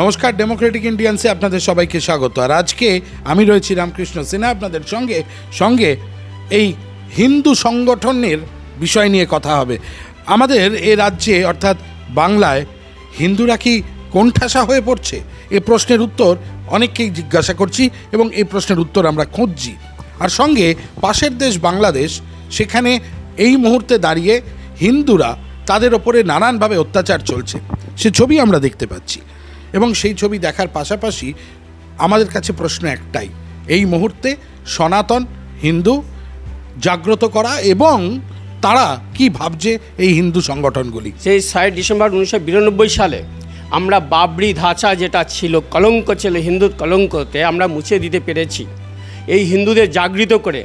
নমস্কার ডেমোক্রেটিক ইন্ডিয়ান্সে আপনাদের সবাইকে স্বাগত। আর আজকে আমি রয়েছি রামকৃষ্ণ সিনহা আপনাদের সঙ্গে সঙ্গে এই হিন্দু সংগঠনের বিষয় নিয়ে কথা হবে। আমাদের এ রাজ্যে, অর্থাৎ বাংলায়, হিন্দুরা কি কোণঠাসা হয়ে পড়ছে? এ প্রশ্নের উত্তর অনেককেই জিজ্ঞাসা করছি এবং এই প্রশ্নের উত্তর আমরা খুঁজছি। আর সঙ্গে পাশের দেশ বাংলাদেশ, সেখানে এই মুহূর্তে দাঁড়িয়ে হিন্দুরা তাদের ওপরে নানানভাবে অত্যাচার চলছে। সে ছবি আমরা দেখতে পাচ্ছি। এবং সেই ছবি দেখার পাশাপাশি আমাদের কাছে প্রশ্ন একটাই। এই মুহূর্তে সনাতন, হিন্দু জাগ্রত করা এবং তারা কি ভাবছে এই হিন্দু সংগঠনগুলি? সেই ছয় ডিসেম্বর উনিশশো বিরানব্বই সালে আমরা বাবরি ধাঁচা যেটা ছিল, কলঙ্ক ছিল, হিন্দুর কলঙ্কতে আমরা মুছে দিতে পেরেছি। এই হিন্দুদের জাগৃত করে।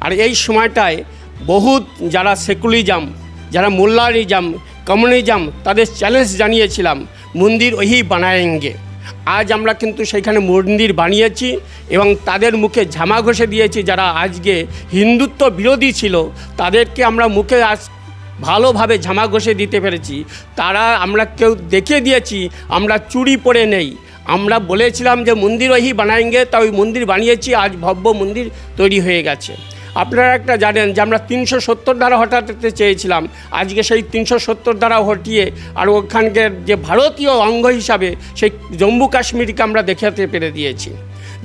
আর এই সময়টায় বহুত যারা সেকুলিজম, যারা মোল্লারিজম কমিউনিজম তাদের চ্যালেঞ্জ জানিয়েছিলাম, মন্দির ওহি বানায়েঙ্গে। আজ আমরা কিন্তু সেইখানে মন্দির বানিয়েছি এবং তাদের মুখে ঝামা ঘষে দিয়েছি যারা আজকে হিন্দুত্ব বিরোধী ছিল, তাদেরকে আমরা মুখে আজ ভালোভাবে ঝামা ঘষে দিতে পেরেছি। তারা আমরা কেউ দেখিয়ে দিয়েছি, আমরা চুরি পরে নেই। আমরা বলেছিলাম যে মন্দির ওহি বানায়েঙ্গে তা ওই মন্দির বানিয়েছি, আজ ভব্য মন্দির তৈরি হয়ে গেছে। আপনারা একটা জানেন যে আমরা তিনশো সত্তর দ্বারা হটাতে চেয়েছিলাম। আজকে সেই তিনশো সত্তর দ্বারা হটিয়ে আর ওখানকার যে ভারতীয় অঙ্গ হিসাবে সেই জম্মু কাশ্মীরকে আমরা দেখাতে পেরে দিয়েছি।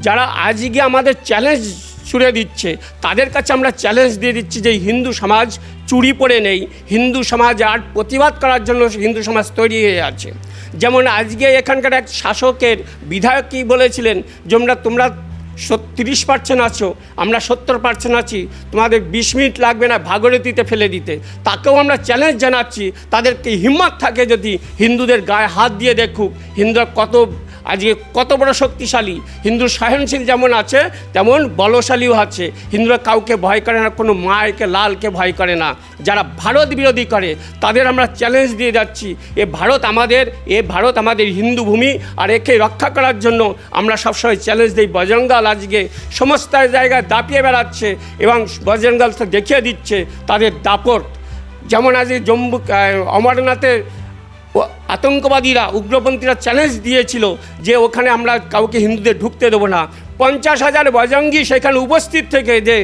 যারা আজকে আমাদের চ্যালেঞ্জ ছুড়ে দিচ্ছে, তাদের কাছে আমরা চ্যালেঞ্জ দিয়ে দিচ্ছি যে হিন্দু সমাজ চুরি পড়ে নেই। হিন্দু সমাজ আর প্রতিবাদ করার জন্য হিন্দু সমাজ তৈরি হয়ে আছে। যেমন আজকে এখানকার এক শাসকের বিধায়ক কী বলেছিলেন, যে তোমরা তিরিশ পার্সেন্ট আছো, আমরা সত্তর পার্সেন্ট আছি, তোমাদের বিশ মিনিট লাগবে না ভাগরতিতে ফেলে দিতে। তাকেও আমরা চ্যালেঞ্জ জানাচ্ছি, তাদেরকে হিম্মত থাকে যদি হিন্দুদের গায়ে হাত দিয়ে দেখুক, হিন্দুরা কত আজকে কত বড় শক্তিশালী। হিন্দু সহনশীল যেমন আছে তেমন বলশালীও আছে। হিন্দুরা কাউকে ভয় করে না কোনো মায়কে লালকে ভয় করে না। যারা ভারত বিরোধী করে তাদের আমরা চ্যালেঞ্জ দিয়ে যাচ্ছি। এ ভারত আমাদের এ ভারত আমাদের হিন্দু ভূমি আর একে রক্ষা করার জন্য আমরা সবসময় চ্যালেঞ্জ দিই। বজরঙ্গাল আজকে সমস্ত জায়গায় দাপিয়ে বেড়াচ্ছে এবং বজরঙ্গাল দেখিয়ে দিচ্ছে তাদের দাপট। যেমন আজকে জম্মু আহ, অমরনাথে ও আতঙ্কবাদীরা, উগ্রপন্থীরা চ্যালেঞ্জ দিয়েছিল যে ওখানে আমরা কাউকে হিন্দুদের ঢুকতে দেবো না। পঞ্চাশ হাজার বজঙ্গি সেখানে উপস্থিত থেকে যে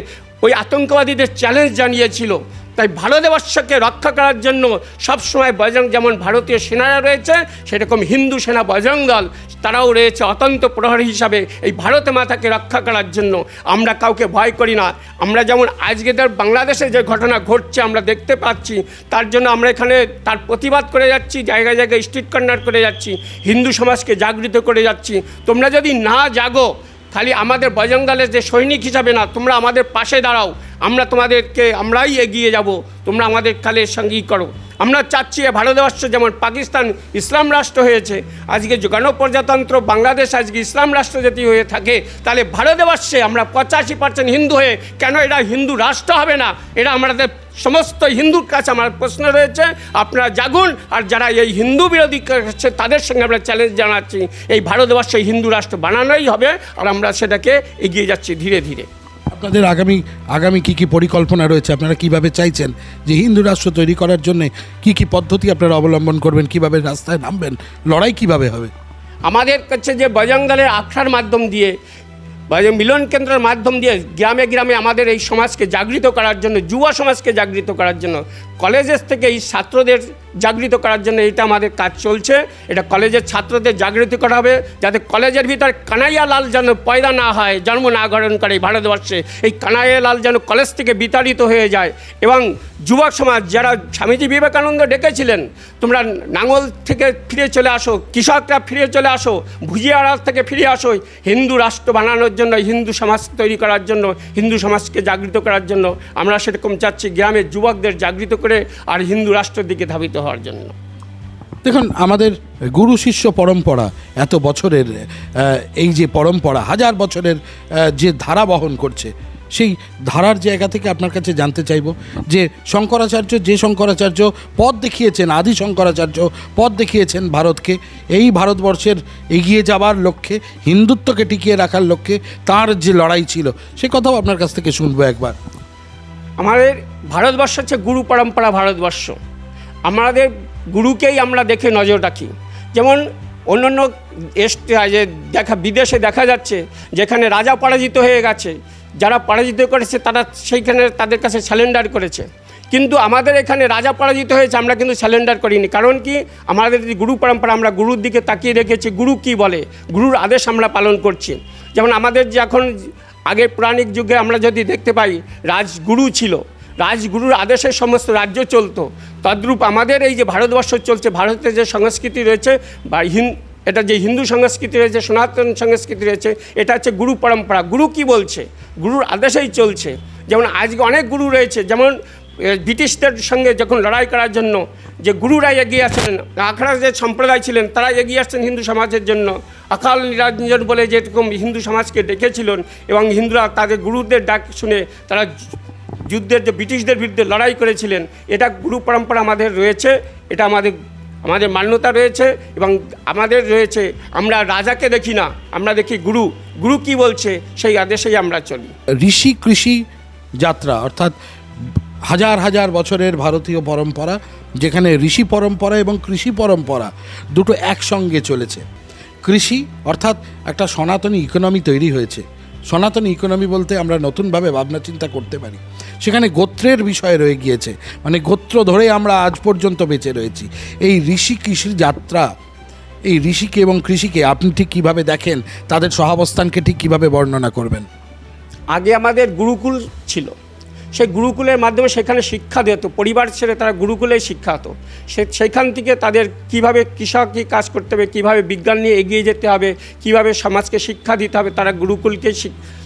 ওই আতঙ্কবাদীদের চ্যালেঞ্জ জানিয়েছিল। তাই ভারতবর্ষকে রক্ষা করার জন্য সবসময় বজরং যেমন ভারতীয় সেনারা রয়েছে, সেরকম হিন্দু সেনা বজরং দল, তারাও রয়েছে অতন্ত প্রহরী হিসাবে এই ভারত মাতাকে রক্ষা করার জন্য। আমরা কাউকে ভয় করি না। আমরা যেমন আজকে বাংলাদেশে যে ঘটনা ঘটছে আমরা দেখতে পাচ্ছি, তার জন্য আমরা এখানে তার প্রতিবাদ করে যাচ্ছি, জায়গায় জায়গায় স্ট্রিট কর্নার করে যাচ্ছি, হিন্দু সমাজকে জাগৃত করে যাচ্ছি। তোমরা যদি না জাগো খালি আমাদের বজরংদলের যে সৈনিক হিসাবে না, তোমরা আমাদের পাশে দাঁড়াও। আমরা তোমাদেরকে, আমরাই এগিয়ে যাব। তোমরা আমাদের কালে সঙ্গী করো। আমরা চাচ্ছি ভারতবর্ষ যেমন পাকিস্তান ইসলাম রাষ্ট্র হয়েছে, আজকে গণপ্রজাতন্ত্র বাংলাদেশ আজকে ইসলাম রাষ্ট্র যদি হয়ে থাকে, তাহলে ভারতবর্ষে আমরা পঁচাশি পার্সেন্ট হিন্দু হয়ে কেন এটা হিন্দু রাষ্ট্র হবে না? এটা আমাদের সমস্ত হিন্দুর কাছে আমার প্রশ্ন রয়েছে আপনারা জাগুন আর যারা এই হিন্দু বিরোধী করছে তাদের সঙ্গে আমরা চ্যালেঞ্জ জানাচ্ছি। এই ভারতবর্ষে হিন্দু রাষ্ট্র বানানোই হবে আর আমরা সেটাকে এগিয়ে যাচ্ছি ধীরে ধীরে। আপনাদের আগামী আগামী কি কি পরিকল্পনা রয়েছে? আপনারা কীভাবে চাইছেন যে হিন্দু রাষ্ট্র তৈরি করার জন্য কি কি পদ্ধতি আপনারা অবলম্বন করবেন কীভাবে রাস্তায় নামবেন লড়াই কীভাবে হবে? আমাদের কাছে যে বজরং দলের আখড়ার মাধ্যম দিয়ে বা মিলন কেন্দ্রের মাধ্যম দিয়ে গ্রামে গ্রামে আমাদের এই সমাজকে জাগৃত করার জন্য, যুব সমাজকে জাগৃত করার জন্য, কলেজের থেকে এই ছাত্রদের জাগৃত করার জন্য এটা আমাদের কাজ চলছে। এটা কলেজের ছাত্রদের জাগৃত করা হবে, যাতে কলেজের ভিতর কানাইয়া লাল যেন পয়দা না হয়, জন্ম না গ্রহণ করে ভারতবর্ষে। এই কানাইয়া লাল যেন কলেজ থেকে বিতাড়িত হয়ে যায় এবং যুবক সমাজ, যারা স্বামীজি বিবেকানন্দ ডেকেছিলেন, তোমরা নাঙল থেকে ফিরে চলে আসো, কৃষকরা ফিরে চলে আসো, ভুজিয়ারাজ থেকে ফিরে আসো, হিন্দু রাষ্ট্র বানানোর জন্য, হিন্দু সমাজ তৈরি করার জন্য, হিন্দু সমাজকে জাগৃত করার জন্য আমরা সেরকম চাচ্ছি গ্রামের যুবকদের জাগৃত করে আর হিন্দু রাষ্ট্রের দিকে ধাবিত হওয়ার জন্য। দেখুন, আমাদের গুরু শিষ্য পরম্পরা এত বছরের এই যে পরম্পরা, হাজার বছরের যে ধারা বহন করছে সেই ধারার জায়গা থেকে আপনার কাছে জানতে চাইব যে শঙ্করাচার্য যে শঙ্করাচার্য পথ দেখিয়েছেন, আদি শঙ্করাচার্য পথ দেখিয়েছেন ভারতকে, এই ভারতবর্ষের এগিয়ে যাবার লক্ষ্যে, হিন্দুত্বকে টিকিয়ে রাখার লক্ষ্যে তার যে লড়াই ছিল, সে কথাও আপনার কাছ থেকে শুনব একবার। আমাদের ভারতবর্ষ হচ্ছে গুরু পরম্পরা ভারতবর্ষ। আমাদের গুরুকেই আমরা দেখে নজর রাখি। যেমন অন্যান্য দেখা বিদেশে দেখা যাচ্ছে, যেখানে রাজা পরাজিত হয়ে গেছে যারা পরাজিত করেছে তারা সেইখানে তাদের কাছে স্যালেন্ডার করেছে। কিন্তু আমাদের এখানে রাজা পরাজিত হয়েছে, আমরা কিন্তু স্যালেন্ডার করিনি। কারণ কি? আমাদের যে গুরু পরম্পরা, আমরা গুরুর দিকে তাকিয়ে রেখেছি। গুরু কি বলে? গুরুর আদেশ আমরা পালন করছি। যেমন আমাদের যে এখন আগের পৌরাণিক যুগে আমরা যদি দেখতে পাই, রাজগুরু ছিল। রাজগুরুর আদেশে সমস্ত রাজ্য চলতো। তদ্রূপ আমাদের এই যে ভারতবর্ষ চলছে, ভারতের যে সংস্কৃতি রয়েছে, বা এটা যে হিন্দু সংস্কৃতি রয়েছে, সনাতন সংস্কৃতি রয়েছে, এটা হচ্ছে গুরু পরম্পরা। গুরু কি বলছে? গুরুর আদেশেই চলছে। যেমন আজকে অনেক গুরু রয়েছে, যেমন ব্রিটিশদের সঙ্গে যখন লড়াই করার জন্য যে গুরুরা এগিয়ে আসছিলেন, আখড়া যে সম্প্রদায় ছিলেন, তারা এগিয়ে আসছেন হিন্দু সমাজের জন্য। আকাল নিরঞ্জন বলে যেরকম হিন্দু সমাজকে ডেকেছিলেন এবং হিন্দুরা তাদের গুরুদের ডাক শুনে তারা যুদ্ধের যে ব্রিটিশদের বিরুদ্ধে লড়াই করেছিলেন, এটা গুরু পরম্পরা আমাদের রয়েছে, এটা আমাদের আমাদের মান্যতা রয়েছে এবং আমাদের রয়েছে। আমরা রাজাকে দেখি না, আমরা দেখি গুরু। গুরু কি বলছে, সেই আদেশেই আমরা চলি। ঋষি কৃষি যাত্রা, অর্থাৎ হাজার হাজার বছরের ভারতীয় পরম্পরা, যেখানে ঋষি পরম্পরা এবং কৃষি পরম্পরা দুটো একসঙ্গে চলেছে। কৃষি, অর্থাৎ একটা সনাতনী ইকোনমি তৈরি হয়েছে। সনাতনী ইকোনমি বলতে আমরা নতুনভাবে ভাবনা চিন্তা করতে পারি। সেখানে গোত্রের বিষয় রয়ে গিয়েছে। মানে গোত্র ধরে আমরা আজ পর্যন্ত বেঁচে রয়েছি। এই ঋষি কৃষির যাত্রা, এই ঋষিকে এবং কৃষিকে আপনি ঠিক কীভাবে দেখেন? তাদের সহাবস্থানকে ঠিক কীভাবে বর্ণনা করবেন? আগে আমাদের গুরুকুল ছিল। সেই গুরুকুলের মাধ্যমে সেখানে শিক্ষা দিত। পরিবার ছেড়ে তারা গুরুকুলেই শিক্ষা হতো। সে সেইখান থেকে তাদের কীভাবে কৃষক কী কাজ করতে হবে, কীভাবে বিজ্ঞান নিয়ে এগিয়ে যেতে হবে, কীভাবে সমাজকে শিক্ষা দিতে হবে, তারা গুরুকুলকে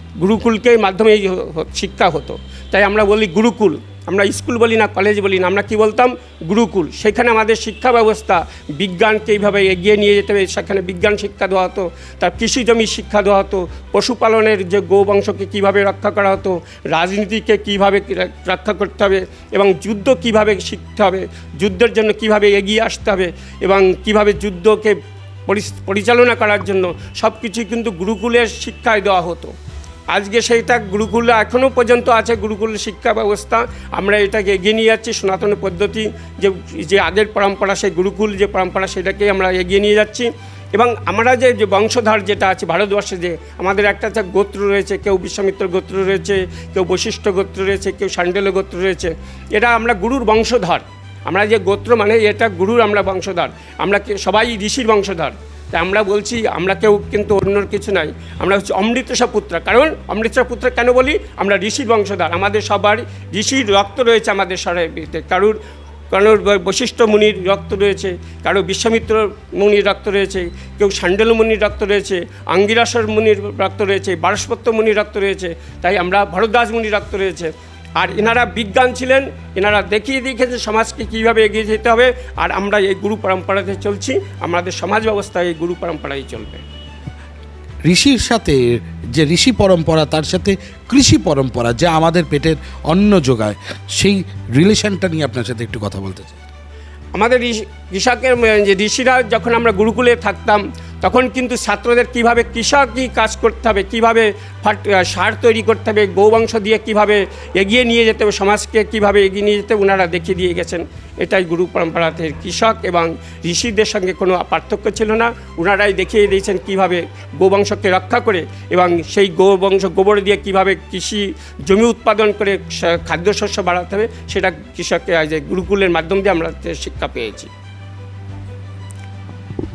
শিক- গুরুকুলকে মাধ্যমেই হ- হ- শিক্ষা হতো। তাই আমরা বলি গুরুকুল। আমরা স্কুল বলি না, কলেজ বলি না, আমরা কি বলতাম? গুরুকুল। সেখানে আমাদের শিক্ষা ব্যবস্থা, বিজ্ঞানকে এইভাবে এগিয়ে নিয়ে যেতে হবে। সেখানে বিজ্ঞান শিক্ষা দেওয়া হতো, তার কৃষি জমির শিক্ষা দেওয়া হতো, পশুপালনের যে গৌবংশকে কীভাবে রক্ষা করা হতো, রাজনীতিকে কীভাবে রক্ষা করতে হবে এবং যুদ্ধ কীভাবে শিখতে হবে, যুদ্ধের জন্য কীভাবে এগিয়ে আসতে হবে এবং কীভাবে যুদ্ধকে পরিচালনা করার জন্য সব কিছুই কিন্তু গুরুকুলের শিক্ষায় দেওয়া হতো। আজকে সেইটা গুরুকুলে এখনও পর্যন্ত আছে, গুরুকুল শিক্ষা ব্যবস্থা। আমরা এটাকে এগিয়ে নিয়ে যাচ্ছি, সনাতন পদ্ধতি যে যে আগের পরম্পরা, সেই গুরুকুল যে পরম্পরা, সেটাকে আমরা এগিয়ে নিয়ে যাচ্ছি। এবং আমরা যে যে বংশধর যেটা আছে, ভারতবর্ষে যে, আমাদের একটা একটা গোত্র রয়েছে, কেউ বিশ্বামিত্র গোত্র রয়েছে, কেউ বৈশিষ্ট্য গোত্র রয়েছে, কেউ সান্ডেল গোত্র রয়েছে এটা আমরা গুরুর বংশধর। আমরা যে গোত্র মানে এটা গুরুর আমরা বংশধর। আমরা সবাই ঋষির বংশধর। তাই আমরা বলছি, আমরা কেউ কিন্তু অন্যর কিছু নাই। আমরা হচ্ছে অমৃতসা পুত্র। কারণ অমৃতসা পুত্র কেন বলি? আমরা ঋষির বংশধর। আমাদের সবার ঋষির রক্ত রয়েছে আমাদের শরীরে কারুর, কারোর ব- বশিষ্ঠ মুনির রক্ত রয়েছে, কারও বিশ্বামিত্র মুনির রক্ত রয়েছে, কেউ সান্ডেল মুনির রক্ত রয়েছে, আঙ্গিরাসর মুনির রক্ত রয়েছে বারস্পত্য মুনির রক্ত রয়েছে, তাই আমরা ভরদ্বাজ মুনির রক্ত রয়েছে। আর এনারা বিজ্ঞান ছিলেন এনারা দেখিয়ে দিয়েছে সমাজকে কীভাবে এগিয়ে যেতে হবে। আর আমরা এই গুরু পরম্পরাতে চলছি আমাদের সমাজ ব্যবস্থা এই গুরু পরম্পরাই চলবে। ঋষির সাথে যে ঋষি পরম্পরা তার সাথে কৃষি পরম্পরা যা আমাদের পেটের অন্ন যোগায় সেই রিলেশনটা নিয়ে আপনার সাথে একটু কথা বলতে চাই। আমাদের ঋষি- কৃষকের যে ঋষিরা যখন আমরা গুরুকুলে থাকতাম তখন কিন্তু ছাত্রদের কীভাবে কৃষকই কাজ করতে হবে, কীভাবে সার তৈরি করতে হবে, গৌবংশ দিয়ে কীভাবে এগিয়ে নিয়ে যেতে হবে, সমাজকে কীভাবে এগিয়ে নিয়ে যেতে ওনারা দেখিয়ে দিয়ে গেছেন। এটাই গুরু পরম্পরাতে কৃষক এবং ঋষিদের সঙ্গে কোনো পার্থক্য ছিল না। ওনারাই দেখিয়ে দিয়েছেন কীভাবে গৌবংশকে রক্ষা করে এবং সেই গৌবংশ গোবর দিয়ে কীভাবে কৃষি জমি উৎপাদন করে খাদ্যশস্য বাড়াতে হবে, সেটা কৃষককে আজ গুরুকুলের মাধ্যম দিয়ে আমরা শিক্ষা পেয়েছি।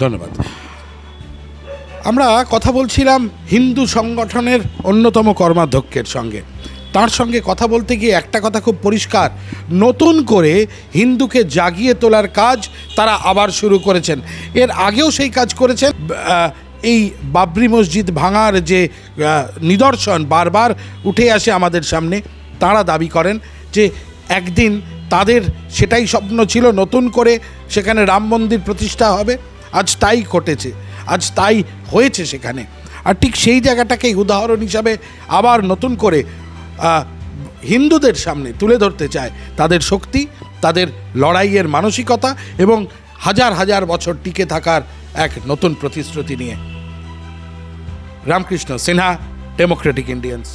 ধন্যবাদ। আমরা কথা বলছিলাম হিন্দু সংগঠনের অন্যতম কর্মাধ্যক্ষের সঙ্গে। তার সঙ্গে কথা বলতে গিয়ে একটা কথা খুব পরিষ্কার। নতুন করে হিন্দুকে জাগিয়ে তোলার কাজ তারা আবার শুরু করেছেন। এর আগেও সেই কাজ করেছেন। এই বাবরি মসজিদ ভাঙার যে নিদর্শন বারবার উঠে আসে আমাদের সামনে। তারা দাবি করেন যে একদিন তাদের সেটাই স্বপ্ন ছিল, নতুন করে সেখানে রাম মন্দির প্রতিষ্ঠা হবে। আজ তাই ঘটেছে। আজ তাই হয়েছে সেখানে। আর ঠিক সেই জায়গাটাকেই উদাহরণ হিসাবে আবার নতুন করে হিন্দুদের সামনে তুলে ধরতে চায়। তাদের শক্তি, তাদের লড়াইয়ের মানসিকতা এবং হাজার হাজার বছর টিকে থাকার এক নতুন প্রতিশ্রুতি নিয়ে। Ramakrishna Sinha Democratic Indians